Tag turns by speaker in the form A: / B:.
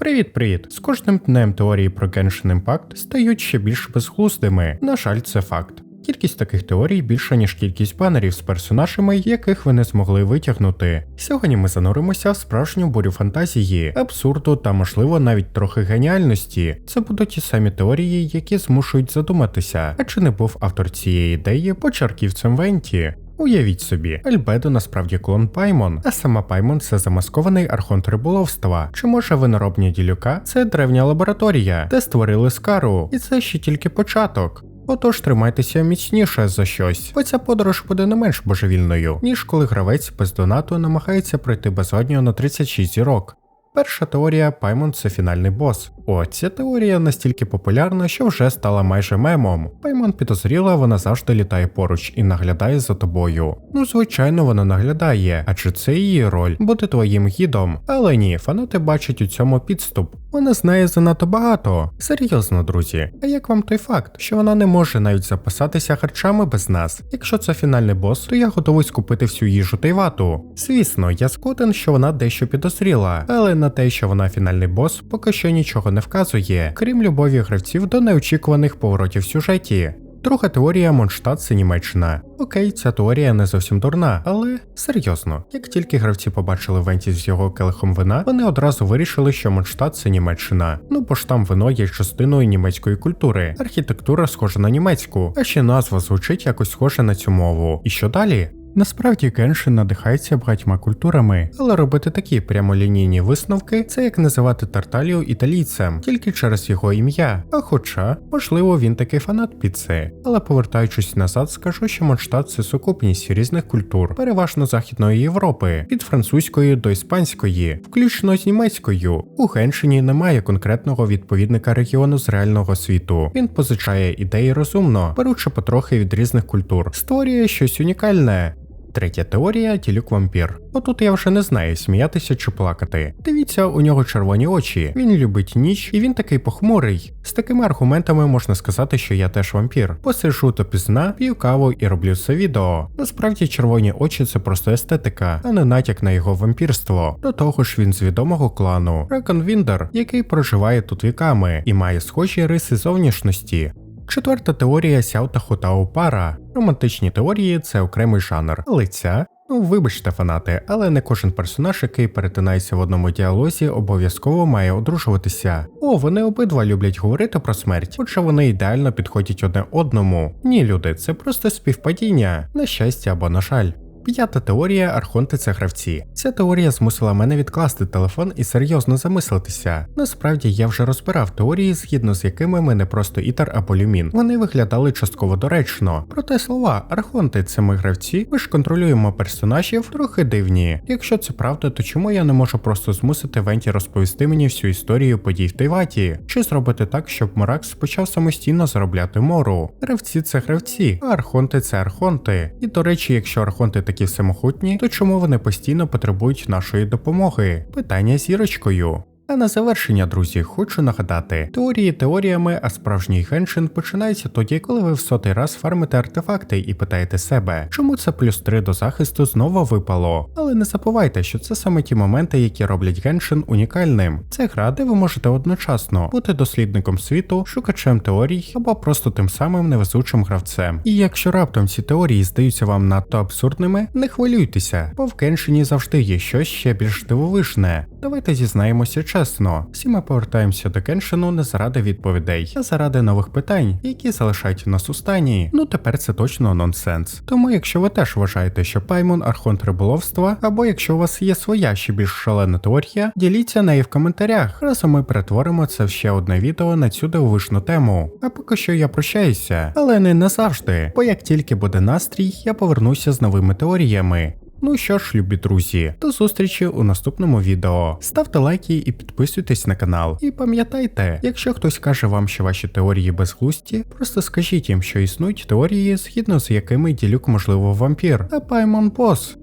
A: Привіт-привіт! З кожним днем теорії про Genshin Impact стають ще більш безглуздими. На жаль, це факт. Кількість таких теорій більша, ніж кількість банерів з персонажами, яких ви не змогли витягнути. Сьогодні ми зануримося в справжню бурю фантазії, абсурду та, можливо, навіть трохи геніальності. Це будуть ті самі теорії, які змушують задуматися, а чи не був автор цієї ідеї почерківцем Венті. Уявіть собі, Альбедо насправді клон Паймон, а сама Паймон це замаскований архонт риболовства. Чи може виноробня ділюка це древня лабораторія, де створили скару, і це ще тільки початок. Отож тримайтеся міцніше за щось, бо ця подорож буде не менш божевільною, ніж коли гравець без донату намагається пройти безодньо на 36 зірок. Перша теорія Паймон це фінальний бос. О, ця теорія настільки популярна, що вже стала майже мемом. Паймон підозріла, вона завжди літає поруч і наглядає за тобою. Ну, звичайно, вона наглядає, адже це її роль бути твоїм гідом. Але ні, фанати бачать у цьому підступ. Вона знає занадто багато. Серйозно, друзі. А як вам той факт, що вона не може навіть записатися харчами без нас? Якщо це фінальний бос, то я готовий скупити всю їжу та й вату. Звісно, я згоден, що вона дещо підозріла, але на те, що вона фінальний бос, поки що нічого не вказує, крім любові гравців до неочікуваних поворотів сюжеті. Друга теорія Монштадт це Німеччина. Окей, ця теорія не зовсім дурна, але серйозно, як тільки гравці побачили Венті з його келихом вина, вони одразу вирішили, що Монштадт це Німеччина. Ну бо ж там вино є частиною німецької культури, архітектура схожа на німецьку, а ще назва звучить якось схоже на цю мову. І що далі? Насправді Геншин надихається багатьма культурами, але робити такі прямолінійні висновки це як називати Тарталію італійцем тільки через його ім'я. А хоча, можливо, він такий фанат піци. Але повертаючись назад, скажу, що Монштадт це сукупність різних культур, переважно Західної Європи, від французької до іспанської, включно з німецькою. У Геншині немає конкретного відповідника регіону з реального світу. Він позичає ідеї розумно, беручи потрохи від різних культур, створює щось унікальне. Третя теорія тілюк вампір. Отут я вже не знаю, сміятися чи плакати. Дивіться, у нього червоні очі, він любить ніч і він такий похмурий. З такими аргументами можна сказати, що я теж вампір. Посижу то пізна, п'ю каву і роблю це відео. Насправді червоні очі це просто естетика, а не натяк на його вампірство. До того ж він з відомого клану Рекон Віндер, який проживає тут віками і має схожі риси зовнішності. Четверта теорія Сяо та Пара. Романтичні теорії це окремий жанр, але ця. Ну, вибачте, фанати, але не кожен персонаж, який перетинається в одному діалозі, обов'язково має одружуватися. О, вони обидва люблять говорити про смерть, отже вони ідеально підходять одне одному. Ні, люди, це просто співпадіння, на щастя або на жаль. П'ята теорія архонти це гравці. Ця теорія змусила мене відкласти телефон і серйозно замислитися. Насправді я вже розбирав теорії, згідно з якими ми не просто ітер або люмін. Вони виглядали частково доречно. Проте слова архонти це ми гравці, ми ж контролюємо персонажів трохи дивні. Якщо це правда, то чому я не можу просто змусити Венті розповісти мені всю історію подій в Тайваті? Чи зробити так, щоб Моракс почав самостійно заробляти мору? Гравці це гравці, а архонти це архонти. І до речі, якщо архонти такі всемогутні, то чому вони постійно потребують нашої допомоги? Питання зірочкою. А на завершення, друзі, хочу нагадати, теорії теоріями, а справжній геншин починається тоді, коли ви в сотий раз фармите артефакти і питаєте себе, чому це плюс 3 до захисту знову випало. Але не забувайте, що це саме ті моменти, які роблять геншин унікальним. Це гра, де ви можете одночасно бути дослідником світу, шукачем теорій або просто тим самим невезучим гравцем. І якщо раптом ці теорії здаються вам надто абсурдними, не хвилюйтеся, бо в геншині завжди є щось ще більш дивовижне. Давайте зізнаємося чесно. Всі ми повертаємося до Кеншину не заради відповідей, а заради нових питань, які залишають нас у стані. Ну тепер це точно нонсенс. Тому, якщо ви теж вважаєте, що Паймон архонт риболовства, або якщо у вас є своя ще більш шалена теорія, діліться нею в коментарях. Разом ми перетворимо це в ще одне відео на цю дивовижну тему. А поки що я прощаюся, але не назавжди, бо як тільки буде настрій, я повернуся з новими теоріями. Ну що ж, любі друзі, до зустрічі у наступному відео. Ставте лайки і підписуйтесь на канал. І пам'ятайте, якщо хтось каже вам, що ваші теорії безглусті, просто скажіть їм, що існують теорії, згідно з якими ділюк можливо вампір, та Паймон бос.